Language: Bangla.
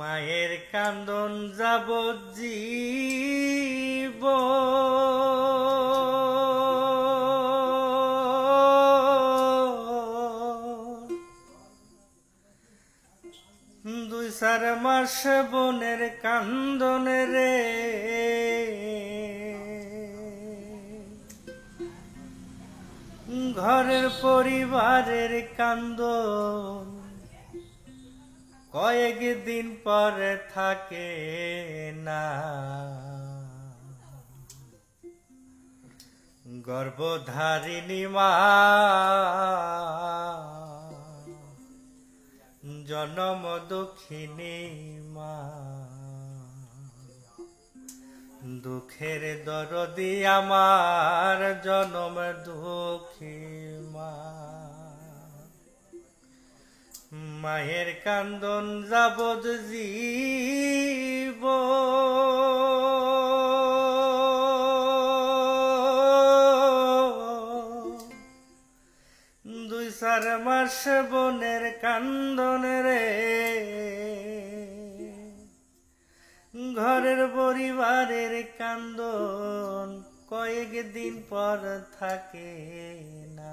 মায়ের কান্দন যাব জীব। দুই চার মাস বনের কান্দন রে। ঘরের পরিবারের কান্দন কয়েক দিন পরে থাকে না। গর্ভধারিণী মা, জনম দুঃখিনী মা, দুঃখের দরদি আমার জনম দুঃখী মা। মায়ের কান্দন যাবদ জীব। দুই চার মাস বনের কান্দন রে। ঘরের পরিবারের কান্দন কয়েক দিন পর থাকে না।